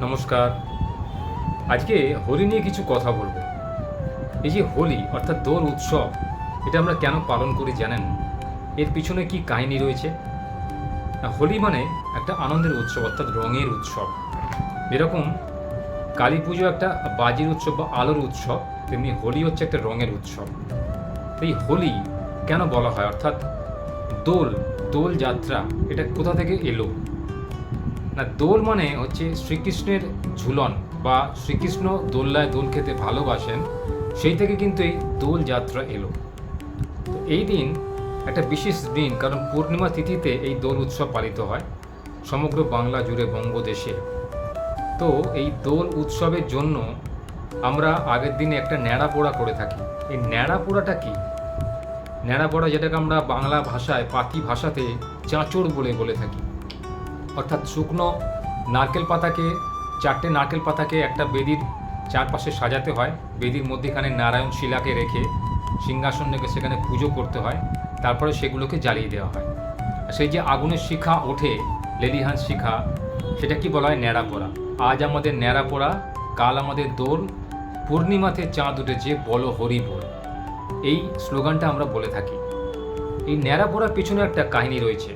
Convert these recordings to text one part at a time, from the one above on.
নমস্কার। আজকে হোলি নিয়ে কিছু কথা বলব। এই যে হোলি, অর্থাৎ দোল উৎসব, এটা আমরা কেন পালন করি জানেন? এর পিছনে কি কাহিনী রয়েছে? হোলি মানে একটা আনন্দের উৎসব, অর্থাৎ রঙের উৎসব। যেরকম কালী পুজো একটা বাজির উৎসব বা আলোর উৎসব, তেমনি হোলি হচ্ছে একটা রঙের উৎসব। এই হোলি কেন বলা হয়? অর্থাৎ দোল দোল যাত্রা, এটা কোথা থেকে এলো? না, দোল মানে হচ্ছে শ্রীকৃষ্ণের ঝুলন বা শ্রীকৃষ্ণ দোল্লায় দোল খেতে ভালোবাসেন, সেই থেকে কিন্তু এই দোল যাত্রা এলো। তো এই দিন একটা বিশেষ দিন, কারণ পূর্ণিমা তিথিতে এই দোল উৎসব পালিত হয় সমগ্র বাংলা জুড়ে বঙ্গদেশে। তো এই দোল উৎসবের জন্য আমরা আগের দিনে একটা ন্যাড়া পোড়া করে থাকি। এই ন্যাড়া পোড়াটা কি? ন্যাড়া পোড়া যেটাকে আমরা বাংলা ভাষায় পাতি ভাষাতে চাঁচড় বলে বলে থাকি। অর্থাৎ শুকনো নারকেল পাতাকে, চারটে নারকেল পাতাকে একটা বেদির চারপাশে সাজাতে হয়। বেদির মধ্যেখানে নারায়ণ শিলাকে রেখে সিংহাসন রেখে সেখানে পুজো করতে হয়। তারপরে সেগুলোকে জ্বালিয়ে দেওয়া হয়। সেই যে আগুনের শিখা ওঠে, লেলিহান শিখা, সেটা কি বলা হয়? ন্যাড়া পোড়া। আজ আমাদের ন্যাড়া পোড়া, কাল আমাদের দোল, পূর্ণিমাতে চাঁদ উঠেছে বলো হরি বল এই স্লোগানটা আমরা বলে থাকি। এই ন্যাড়া পোড়ার পিছনে একটা কাহিনী রয়েছে।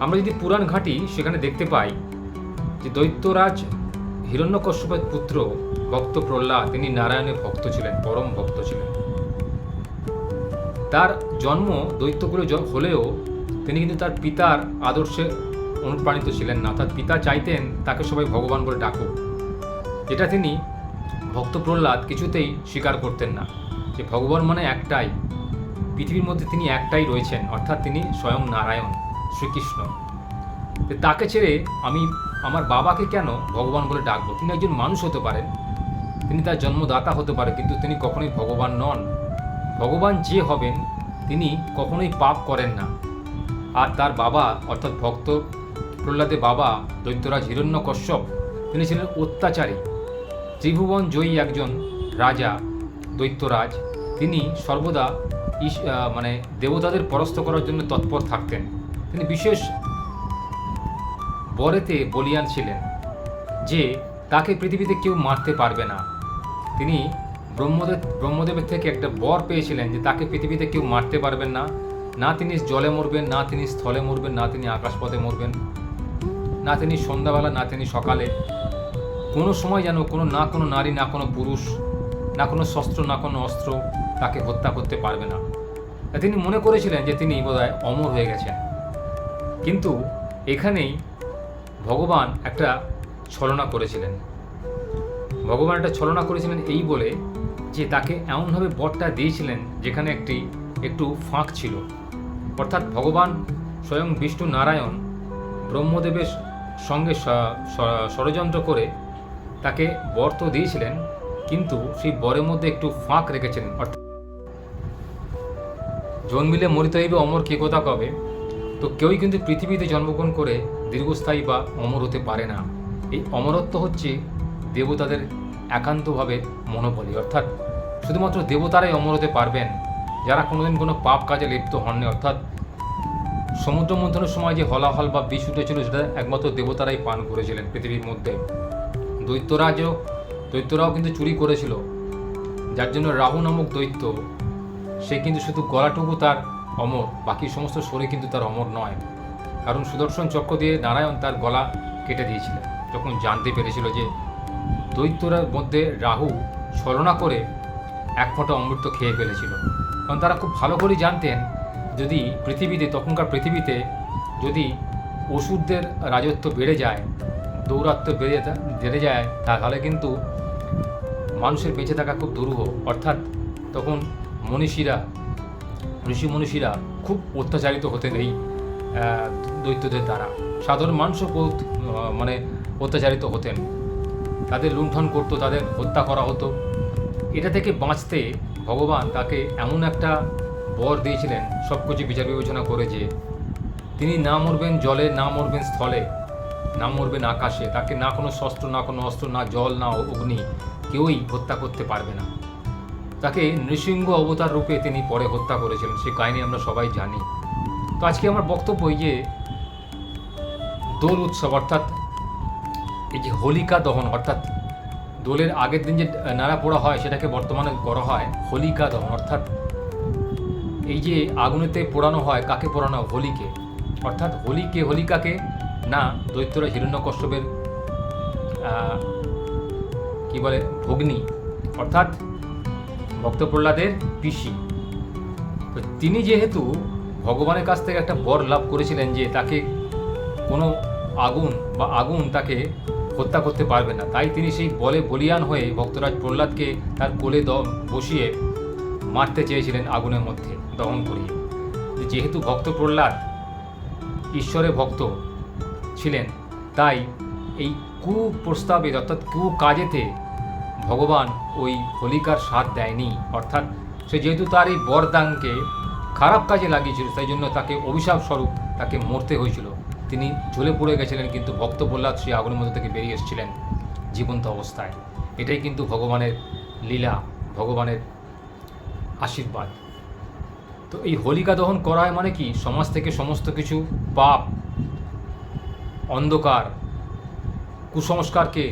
আমরা যদি পুরাণ ঘাঁটি সেখানে দেখতে পাই যে দৈত্যরাজ হিরণ্যকশ্যপের পুত্র ভক্ত প্রহ্লাদ, তিনি নারায়ণের ভক্ত ছিলেন, পরম ভক্ত ছিলেন। তার জন্ম দৈত্যকুলে হলেও তিনি কিন্তু তার পিতার আদর্শে অনুপ্রাণিত ছিলেন না। তার পিতা চাইতেন তাকে সবাই ভগবান বলে ডাকুক। এটা তিনি ভক্ত প্রহ্লাদ কিছুতেই স্বীকার করতেন না যে ভগবান মানে একটাই, পৃথিবীর মধ্যে তিনি একটাই রয়েছেন, অর্থাৎ তিনি স্বয়ং নারায়ণ। শ্রীকৃষ্ণ। তাকে ছেড়ে আমি আমার বাবাকে কেন ভগবান বলে ডাকবো? তিনি একজন মানুষ হতে পারেন, তিনি তার জন্মদাতা হতে পারে কিন্তু তিনি কখনোই ভগবান নন। ভগবান যে হবেন, তিনি কখনোই পাপ করেন না। আর তার বাবা, অর্থাৎ ভক্ত প্রহ্লাদের বাবা দৈত্যরাজ হিরণ্য কশ্যপ তিনি ছিলেন অত্যাচারী। ত্রিভুবন জয়ী একজন রাজা, দৈত্যরাজ, তিনি সর্বদা মানে দেবতাদের পরাস্ত করার জন্য তৎপর থাকতেন। তিনি বিশেষ বরেতে বলিয়ান ছিলেন যে, তাকে পৃথিবীতে কেউ মারতে পারবে না। তিনি ব্রহ্মদেব, ব্রহ্মদেবের থেকে একটা বর পেয়েছিলেন যে, তাকে পৃথিবীতে কেউ মারতে পারবেন না। না তিনি জলে মরবেন, না তিনি স্থলে মরবেন, না তিনি আকাশপথে মরবেন, না তিনি সন্ধ্যাবেলা, না তিনি সকালে। কোনো সময় যেন কোনো না কোনো নারী, না কোনো পুরুষ, না কোনো শস্ত্র, না কোনো অস্ত্র তাকে হত্যা করতে পারবে না। তিনি মনে করেছিলেন যে, তিনি বোধহয় অমর হয়ে গেছেন। কিন্তু এখানেই ভগবান একটা ছলনা করেছিলেন। ভগবান একটা ছলনা করেছিলেন এই বলে যে তাকে এমনভাবে বরটা দিয়েছিলেন যেখানে একটি, একটু ফাঁক ছিল। অর্থাৎ ভগবান স্বয়ং বিষ্ণু নারায়ণ ব্রহ্মদেবের সঙ্গে ষড়যন্ত্র করে তাকে বর তো দিয়েছিলেন, কিন্তু সেই বরের মধ্যে একটু ফাঁক রেখেছিলেন। অর্থাৎ জন্মিলে মরিতে হইবে, অমর কে কথা কবে? তো কেউই কিন্তু পৃথিবীতে জন্মগ্রহণ করে দীর্ঘস্থায়ী বা অমর হতে পারে না। এই অমরত্ব হচ্ছে দেবতাদের একান্তভাবে মনোবলী অর্থাৎ শুধুমাত্র দেবতারাই অমর হতে পারবেন, যারা কোনোদিন কোনো পাপ কাজে লিপ্ত হননি। অর্থাৎ সমুদ্র মন্থনের সময় যে হলাহল বা বিষ উঠেছিল, সেটা একমাত্র দেবতারাই পান করেছিলেন পৃথিবীর মধ্যে। দৈত্যরাজও দৈত্যরাও কিন্তু চুরি করেছিল। যার জন্য রাহু নামক দৈত্য, সে কিন্তু শুধু গলাটুকু তার অমর, বাকি সমস্ত শরীর কিন্তু তার অমর নয়। কারণ সুদর্শন চক্র দিয়ে নারায়ণ তার গলা কেটে দিয়েছিলেন। যখন জানতে পেরেছিল যে দৈত্যরার মধ্যে রাহু ছলনা করে এক ফোঁটা অমৃত খেয়ে ফেলেছিল। কারণ তারা খুব ভালো করে জানতেন, যদি পৃথিবীতে, তখনকার পৃথিবীতে যদি ওষুধদের রাজত্ব বেড়ে যায় দৌরাত্ম্য বেড়ে বেড়ে যায়, তাহলে কিন্তু মানুষের বেঁচে থাকা খুব দুরূহ। অর্থাৎ তখন মনীষীরা ঋষি মনীষীরা খুব অত্যাচারিত হতেন এই দৈত্যদের দ্বারা। সাধারণ মানুষও মানে অত্যাচারিত হতেন। তাদের লুণ্ঠন করতো, তাদের হত্যা করা হতো। এটা থেকে বাঁচতে ভগবান তাকে এমন একটা বর দিয়েছিলেন সব কিছু বিচার বিবেচনা করে যে তিনি না মরবেন জলে, না মরবেন স্থলে, না মরবেন আকাশে। তাকে না কোনো শস্ত্র, না কোনো অস্ত্র, না জল, না অগ্নি কেউই হত্যা করতে পারবে না। তাকে নৃসিংহ অবতার রূপে তিনি পরে হত্যা করেছিলেন সে কাহিনী আমরা সবাই জানি। তো আজকে আমার বক্তব্য এই যে দোল উৎসব, অর্থাৎ এই যে হোলিকা দহন, অর্থাৎ দোলের আগের দিন যে নাড়া পোড়া হয়, সেটাকে বর্তমানে করা হয় হোলিকা দহন, অর্থাৎ এই যে আগুনেতে পোড়ানো হয়, কাকে পোড়ানো হোলিকে। অর্থাৎ হোলিকে, হোলিকাকে না দৈত্যরা হিরণ্যকশ্যপের কি বলে, ভগ্নী, অর্থাৎ ভক্ত প্রহ্লাদের পিসি। তো তিনি যেহেতু ভগবানের কাছ থেকে একটা বর লাভ করেছিলেন যে তাকে কোনো আগুন বা আগুন তাকে হত্যা করতে পারবে না, তাই তিনি সেই বলে বলিয়ান হয়ে ভক্তরাজ প্রহ্লাদকে তার কোলে দ, বসিয়ে মারতে চেয়েছিলেন আগুনের মধ্যে দহন করিয়ে। যেহেতু ভক্ত প্রহ্লাদ ঈশ্বরের ভক্ত ছিলেন, তাই এই কুপ্রস্তাবে অর্থাৎ কু কাজেতে ভগবান ওই হোলিকার সাথ দেয়নি। অর্থাৎ সে যেহেতু তার এই বরদানকে খারাপ কাজে লাগিয়েছিল তাই জন্য তাকে অভিশাপ স্বরূপ তাকে মরতে হয়েছিল। তিনি ঝুলে পড়ে গেছিলেন, কিন্তু ভক্ত প্রহ্লাদ সেই আগুনের মধ্যে থেকে বেরিয়ে এসেছিলেন জীবন্ত অবস্থায়। এটাই কিন্তু ভগবানের লীলা, ভগবানের আশীর্বাদ। তো এই হোলিকা দহন করা হয় মানে কি? সমাজ থেকে সমস্ত কিছু, পাপ, অন্ধকার, কুসংস্কারকে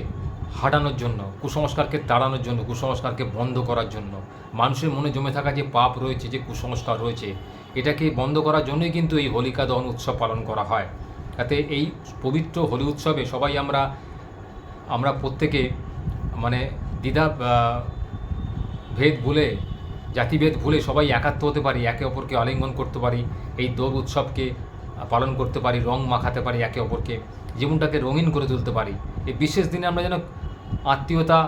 হাঁটানোর জন্য, কুসংস্কারকে তাড়ানোর জন্য, কুসংস্কারকে বন্ধ করার জন্য, মানুষের মনে জমে থাকা যে পাপ রয়েছে, যে কুসংস্কার রয়েছে, এটাকে বন্ধ করার জন্যই কিন্তু এই হোলিকা দহন উৎসব পালন করা হয়। যাতে এই পবিত্র হোলি উৎসবে সবাই আমরা আমরা প্রত্যেকে মানে দ্বিধা ভেদ ভুলে, জাতিভেদ ভুলে সবাই একাত্ম হতে পারি, একে অপরকে আলিঙ্গন করতে পারি, এই দোল উৎসবকে পালন করতে পারি, রং মাখাতে পারি একে অপরকে, জীবনটাকে রঙিন করে তুলতে পারি। এই বিশেষ দিনে আমরা যেন আত্মীয়তা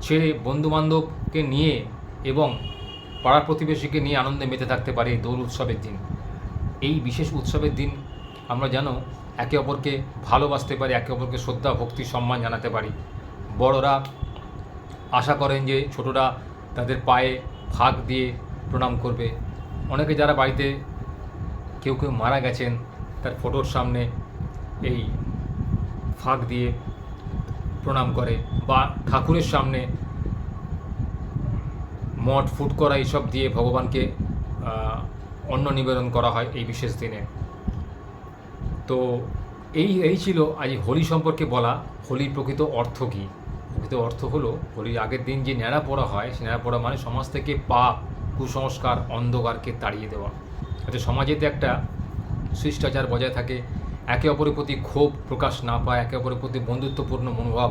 ছেড়ে বন্ধুবান্ধবকে নিয়ে এবং পাড়া প্রতিবেশীকে নিয়ে আনন্দে মেতে থাকতে পারে দোল উৎসবের দিন। এই বিশেষ উৎসবের দিন আমরা যেন একে অপরকে ভালোবাসতে পারি, একে অপরকে শ্রদ্ধা, ভক্তি, সম্মান জানাতে পারি। বড়রা আশা করেন যে ছোটরা তাদের পায়ে ফাঁক দিয়ে প্রণাম করবে। অনেকে যারা বাড়িতে কেউ কেউ মারা গেছেন, তার ফটোর সামনে এই ফাঁক দিয়ে প্রণাম করে বা ঠাকুরের সামনে মঠ ফুট করা এইসব দিয়ে ভগবানকে অন্ন নিবেদন করা হয় এই বিশেষ দিনে। তো এই এই ছিল আজ হোলি সম্পর্কে বলা। হোলির প্রকৃত অর্থ কী? প্রকৃত অর্থ হলো, হোলির আগের দিন যে ন্যাড়া পড়া হয়, সে ন্যাড়া পড়া মানে সমাজ থেকে পাপ, কুসংস্কার, অন্ধকারকে তাড়িয়ে দেওয়া। যাতে সমাজেতে একটা শিষ্টাচার বজায় থাকে একে অপরের প্রতি ক্ষোভ প্রকাশ না পায়, একে অপরের প্রতি বন্ধুত্বপূর্ণ মনোভাব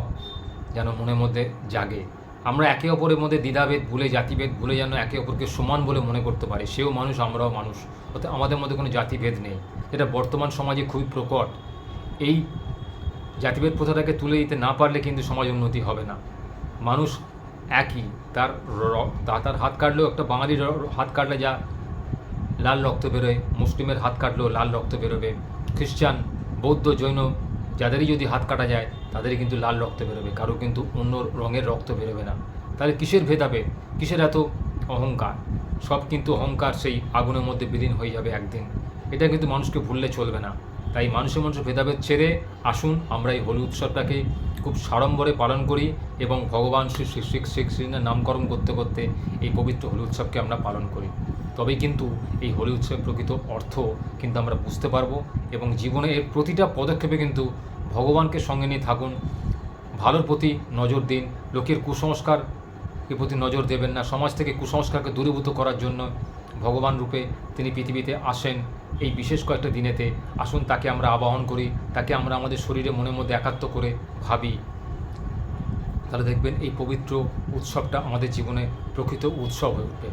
যেন মনের মধ্যে জাগে। আমরা একে অপরের মধ্যে দ্বিধাভেদ ভুলে, জাতিভেদ ভুলে যেন একে অপরকে সমান বলে মনে করতে পারি। সেও মানুষ, আমরাও মানুষ। অর্থাৎ আমাদের মধ্যে কোনো জাতিভেদ নেই। এটা বর্তমান সমাজে খুবই প্রকট। এই জাতিভেদ প্রথাটাকে তুলে দিতে না পারলে কিন্তু সমাজ উন্নতি হবে না। মানুষ একই, তার তার হাত কাটলেও একটা বাঙালির হাত কাটলে যা লাল রক্ত বেরোয়, মুসলিমের হাত কাটলেও লাল রক্ত বেরোবে। খ্রিস্টান বৌদ্ধ, জৈন, যাদেরই যদি হাত কাটা যায়, তাদেরই কিন্তু লাল রক্ত বেরোবে, কারও কিন্তু অন্য রঙের রক্ত বেরোবে না। তাহলে কিসের ভেদাভেদ? কিসের এত অহংকার? সব কিন্তু অহংকার সেই আগুনের মধ্যে বিলীন হয়ে যাবে একদিন। এটা কিন্তু মানুষকে ভুললে চলবে না। তাই মানুষের মানুষের ভেদাভেদ ছেড়ে আসুন আমরা এই হোলি উৎসবটাকে খুব সাড়ম্বরে পালন করি এবং ভগবান শ্রী শ্রী শ্রী শ্রী কৃষ্ণের নামকরণ করতে করতে এই পবিত্র হোলি উৎসবকে আমরা পালন করি। তবেই কিন্তু এই হোলি উৎসবের প্রকৃত অর্থ কিন্তু আমরা বুঝতে পারব এবং জীবনে এর প্রতিটা পদক্ষেপে কিন্তু ভগবানকে সঙ্গে নিয়ে থাকুন। ভালোর প্রতি নজর দিন, লোকের কুসংস্কার এর প্রতি নজর দেবেন না। সমাজ থেকে কুসংস্কারকে দূরীভূত করার জন্য ভগবান রূপে তিনি পৃথিবীতে আসেন এই বিশেষ কয়েকটা দিনেতে। আসুন, তাকে আমরা আবাহন করি, তাকে আমরা আমাদের শরীরে মনের মধ্যে একাত্ম করে ভাবি। তাহলে দেখবেন এই পবিত্র উৎসবটা আমাদের জীবনে প্রকৃত উৎসব হয়ে উঠবে।